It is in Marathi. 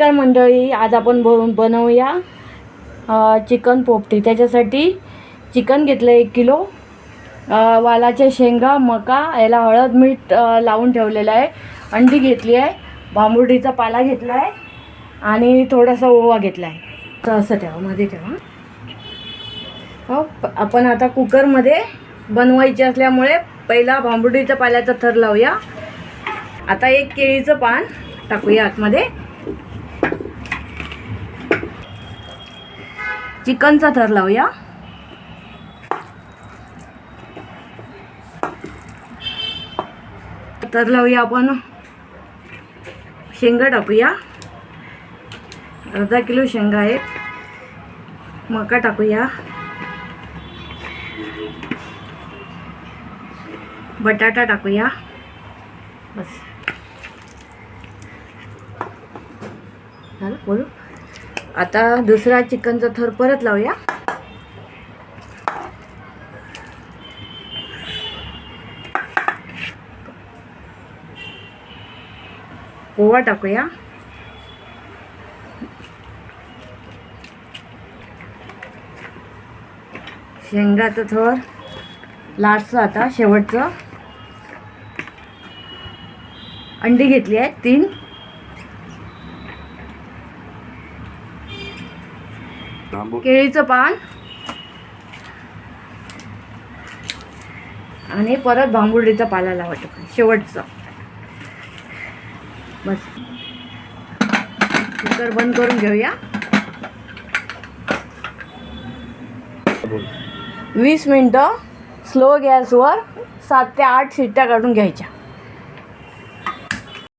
नमस्कार मंडळी आज आपण ब बनवूया चिकन पोपटी. त्याच्यासाठी चिकन घेतलं एक किलो. वालाच्या शेंगा मका याला हळद मीठ लावून ठेवलेलं आहे. अंडी घेतली आहे भांबुर्डीचा पाला घेतला आहे आणि थोडासा ओवा घेतला आहे. तर असं ठेवा मध्ये ठेवा. हो आपण आता कुकरमध्ये बनवायची असल्यामुळे पहिला भांबुर्डीच्या पाल्याचा थर लावूया. आता एक केळीचं पान टाकूया आतमध्ये. चिकनचा थर लावूया. तर लावूया आपण. शेंगा टाकूया. अर्धा किलो शेंगा आहेत. मका टाकूया. बटाटा टाकूया. बस. झालं? बोलू? आता दुसरा चिकनचा थर परत लावूया. ओवा टाकूया. शेंगाचं थर. लास्टचं आता शेवटचं. अंडी घेतली आहेत तीन. केळीचं पान. आणि परत भांबुर्डीचा पाला लावायचा शेवटचं. बस. कुकर बंद करून घेऊया. वीस मिनटं स्लो गॅसवर सात ते आठ शिट्ट्या काढून घ्यायच्या.